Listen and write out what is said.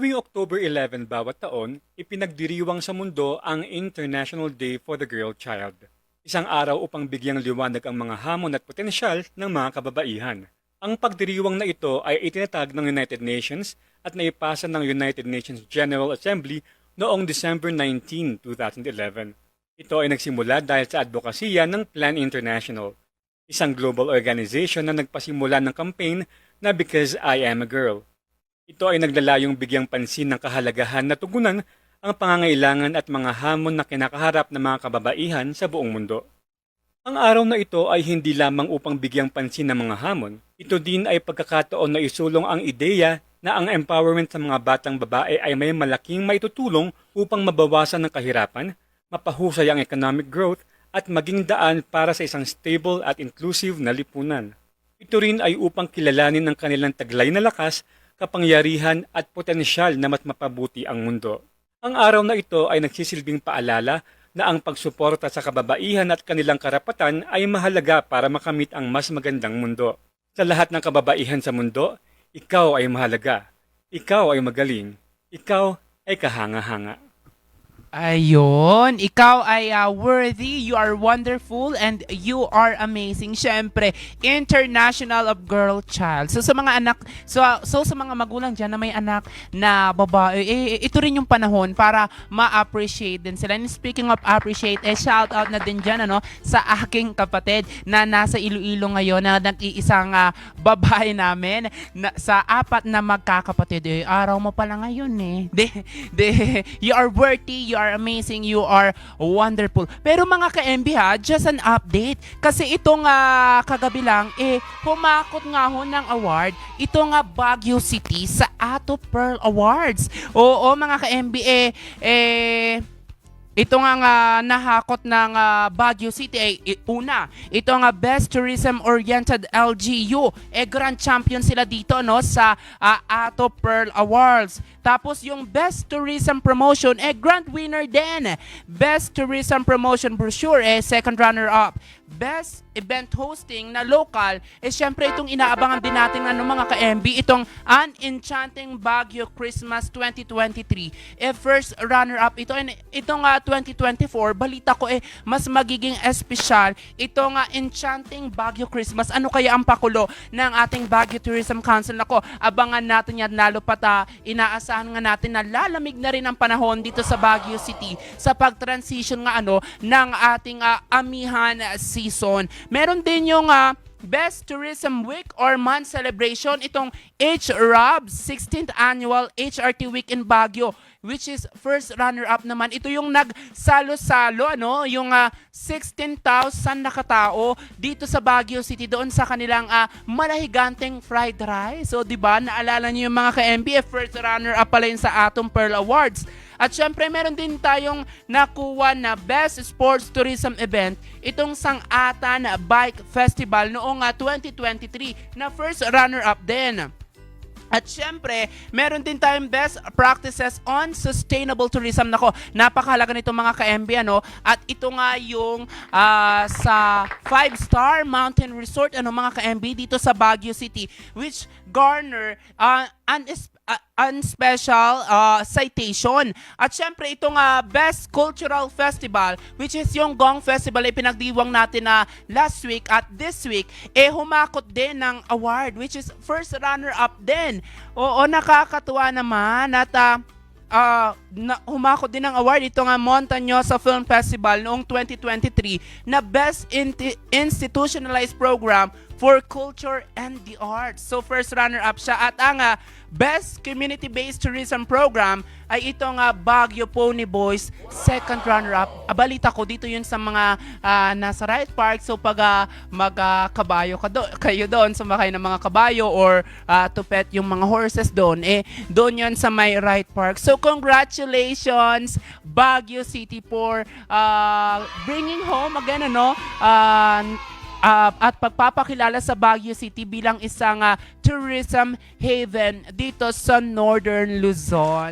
Tuwing October 11 bawat taon, ipinagdiriwang sa mundo ang International Day for the Girl Child. Isang araw upang bigyang liwanag ang mga hamon at potensyal ng mga kababaihan. Ang pagdiriwang na ito ay itinatag ng United Nations at naipasa ng United Nations General Assembly noong December 19, 2011. Ito ay nagsimula dahil sa advokasya ng Plan International, isang global organization na nagpasimula ng campaign na Because I Am a Girl. Ito ay naglalayong bigyang pansin ng kahalagahan na tugunan ang pangangailangan at mga hamon na kinakaharap ng mga kababaihan sa buong mundo. Ang araw na ito ay hindi lamang upang bigyang pansin ng mga hamon, ito din ay pagkakataon na isulong ang ideya na ang empowerment sa mga batang babae ay may malaking maitutulong upang mabawasan ng kahirapan, mapahusay ang economic growth at maging daan para sa isang stable at inclusive na lipunan. Ito rin ay upang kilalanin ang kanilang taglay na lakas, kapangyarihan at potensyal na mas mapabuti ang mundo. Ang araw na ito ay nagsisilbing paalala na ang pagsuporta sa kababaihan at kanilang karapatan ay mahalaga para makamit ang mas magandang mundo. Sa lahat ng kababaihan sa mundo, ikaw ay mahalaga. Ikaw ay magaling. Ikaw ay kahanga-hanga. Ayun, ikaw ay ah, worthy, you are wonderful, and you are amazing. Siyempre, International of Girl Child. So sa mga anak, so, so sa mga magulang dyan na may anak na babae, eh, ito rin yung panahon para ma-appreciate din sila. And speaking of appreciate, eh, shout out na din dyan ano, sa aking kapatid na nasa Iloilo ngayon na nag-iisang ah, babae namin na, sa apat na magkakapatid. Eh, araw mo pala ngayon eh. De, de, you are worthy, you are amazing, you are wonderful. Pero mga ka-MB ha, just an update. Kasi itong ah, kagabi lang, eh, humakot nga ho ng award, ito nga Baguio City sa Ato Pearl Awards. Oo, mga ka-MB, eh, eh, ito nga nga nahakot ng ah, Baguio City ay i- una. Ito nga Best Tourism Oriented LGU. Eh grand champion sila dito no sa ah, Ato Pearl Awards. Tapos yung Best Tourism Promotion eh grand winner din. Best Tourism Promotion brochure eh second runner up. Best event hosting na local eh syempre itong inaabangan din natin ano mga ka-MB itong An Enchanting Baguio Christmas 2023 eh first runner up ito. And ito nga 2024 balita ko eh mas magiging espesyal ito nga Enchanting Baguio Christmas. Ano kaya ang pakulo ng ating Baguio Tourism Council? Nako abangan natin yan. Lalo pat ah, inaasahan nga natin na lalamig na rin ang panahon dito sa Baguio City sa pag-transition nga ano ng ating ah, amihan season. Meron din yung ah, Best Tourism Week or Month Celebration, itong HRAB, 16th Annual HRT Week in Baguio, which is first runner-up naman. Ito yung nagsalo-salo, ano, yung ah, 16,000 na katao dito sa Baguio City doon sa kanilang ah, malahiganteng fried rice. So, di ba, naalala niyo yung mga ka-MB, eh, first runner-up pala yun sa Atom Pearl Awards. At syempre, meron din tayong nakuha na Best Sports Tourism Event, itong Sangatan Bike Festival noong ah, 2023 na first runner-up din. At syempre, meron din tayong best practices on sustainable tourism. Nako, napakahalaga nito mga ka-MB, ano? At ito nga yung ah, sa 5-star mountain resort, ano mga ka-MB, dito sa Baguio City, which garner uh, an, uh, an special uh, citation. At syempre, ito nga best cultural festival, which is yung Gong Festival, ay pinagdiwang natin na last week at this week, eh humakot din ng award, which is first runner-up din. Oo, nakakatuwa naman at ah, ah, na, humakot din ng award ito nga Montañosa Film Festival noong 2023 na Best Inti- Institutionalized Program for Culture and the Arts. So first runner-up siya at ang ah, Best Community-Based Tourism Program ay ito nga Baguio Pony Boys second runner-up. Ah, balita ko dito yun sa mga ah, nasa right park so pag ah, magkabayo ka do- kayo doon sumakay ng mga kabayo or ah, to pet yung mga horses doon eh doon yun sa may right park. So congratulations Baguio City for ah, bringing home again ano ah, ah, at pagpapakilala sa Baguio City bilang isang ah, tourism haven dito sa Northern Luzon.